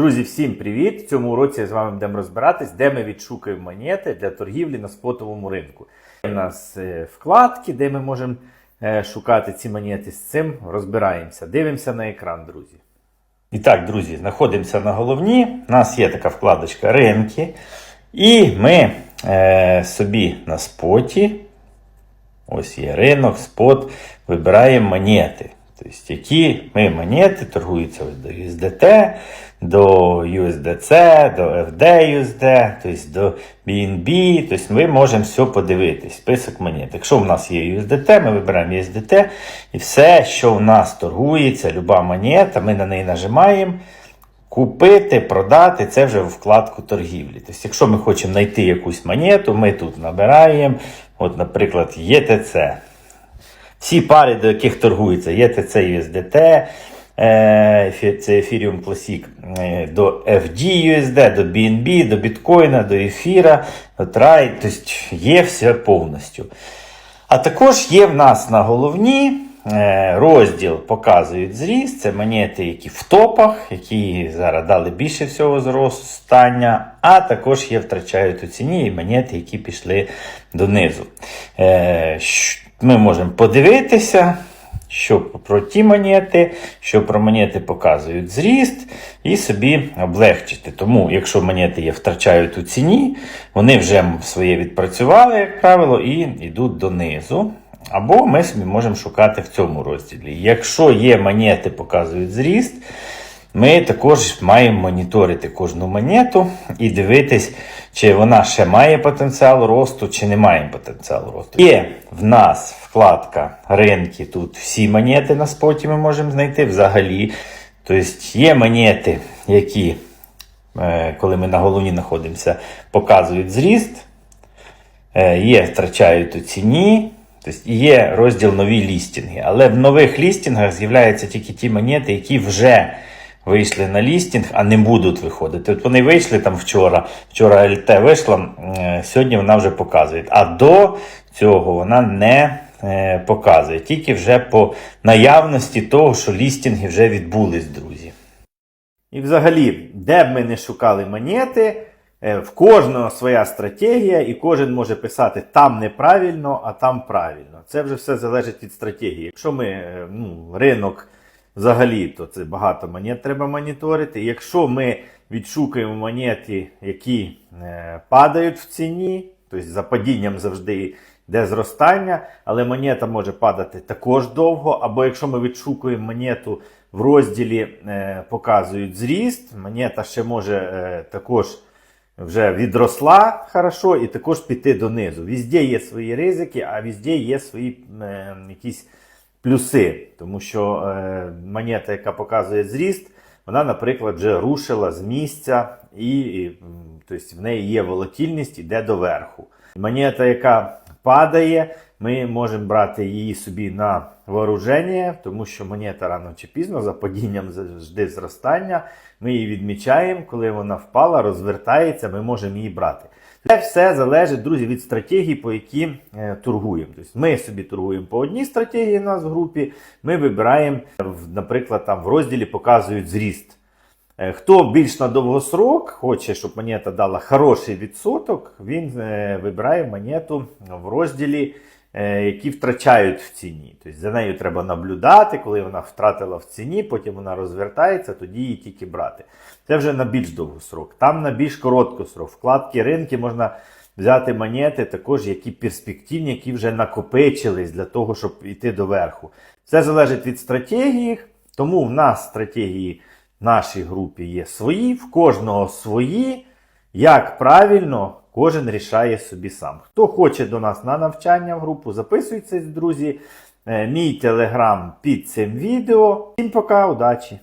Друзі, всім привіт! В цьому уроці з вами будемо розбиратись, де ми відшукуємо монети для торгівлі на спотовому ринку. У нас е, вкладки, де ми можемо е, шукати ці монети. З цим розбираємося. Дивимося на екран, друзі. І так, друзі, знаходимося на головні. У нас є така вкладочка ринки. І ми е, собі на споті, ось є ринок, спот, вибираємо монети. Тобто, які ми монети торгуються до USDT, до USDC, до FDUSD, тобто до BNB. Тобто ми можемо все подивитись, список монет. Якщо в нас є USDT, ми вибираємо USDT і все, що в нас торгується, люба монета, ми на неї нажимаємо. Купити, продати це вже вкладку торгівлі. Тобто, якщо ми хочемо знайти якусь монету, ми тут набираємо, от, наприклад, ETC. Всі пари, до яких торгується ETC USDT, е, це Ethereum Classic, е, до FD-USD, до BNB, до біткоїна, до ефіра, до Трай, тобто є все повністю. А також є в нас на головні розділ показують зріст. Це монети, які в топах, які зараз дали більше всього зростання, а також є втрачають у ціні і монети, які пішли донизу. Е, Ми можемо подивитися. Що про ті монети, що про монети показують зріст, і собі облегчити. Тому, якщо монети є втрачають у ціні, вони вже своє відпрацювали, як правило, і йдуть донизу. Або ми собі можемо шукати в цьому розділі. Якщо є монети, показують зріст, ми також маємо моніторити кожну монету і дивитись, чи вона ще має потенціал росту, чи не має потенціалу росту. Є в нас вкладка ринки. Тут всі монети на споті ми можемо знайти взагалі. Тобто є монети, які, е, коли ми на головні знаходимося, показують зріст, е, є втрачають у ціні. Тобто є розділ нові лістінги. Але в нових лістінгах з'являються тільки ті монети, які вже вийшли на лістінг, а не будуть виходити. От вони вийшли там вчора. Вчора ЛТ вийшла, е, сьогодні вона вже показує. А до цього вона не е, показує. Тільки вже по наявності того, що лістінги вже відбулись, друзі. І взагалі, де б ми не шукали монети, в кожного своя стратегія, і кожен може писати там неправильно, а там правильно. Це вже все залежить від стратегії. Якщо ми е, ну, ринок взагалі, то це багато монет треба моніторити. Якщо ми відшукуємо монети, які е, падають в ціні, тобто за падінням завжди йде зростання, але монета може падати також довго. Або якщо ми відшукуємо монету в розділі е, показують зріст, монета ще може е, також вже відросла хорошо і також піти донизу. Візде є свої ризики, а візде є свої е, якісь плюси. Тому що е, монета, яка показує зріст, вона, наприклад, вже рушила з місця, і, і тобто, в неї є волатільність, іде доверху. Монета, яка падає, ми можемо брати її собі на вооруження, тому що монета рано чи пізно за падінням завжди зростання. Ми її відмічаємо, коли вона впала, розвертається, ми можемо її брати. Це все залежить, друзі, від стратегії, по які е, торгуємо. Тобто ми собі торгуємо по одній стратегії у нас в групі, ми вибираємо, наприклад, там в розділі показують зріст. Е, Хто більш на довгосрок хоче, щоб монета дала хороший відсоток, він е, вибирає монету в розділі, е, які втрачають в ціні. Тобто за нею треба наблюдати, коли вона втратила в ціні, потім вона розвертається, тоді її тільки брати. Це вже на більш довгосрок. Там на більш короткосрок. Вкладки ринки можна взяти монети, також які перспективні, які вже накопичились для того, щоб йти до верху. Все залежить від стратегії, тому в нас стратегії нашій групі є свої, в кожного свої. Як правильно, кожен рішає собі сам. Хто хоче до нас на навчання в групу, записуйтесь, друзі. Е, Мій телеграм під цим відео. Всім пока, удачі!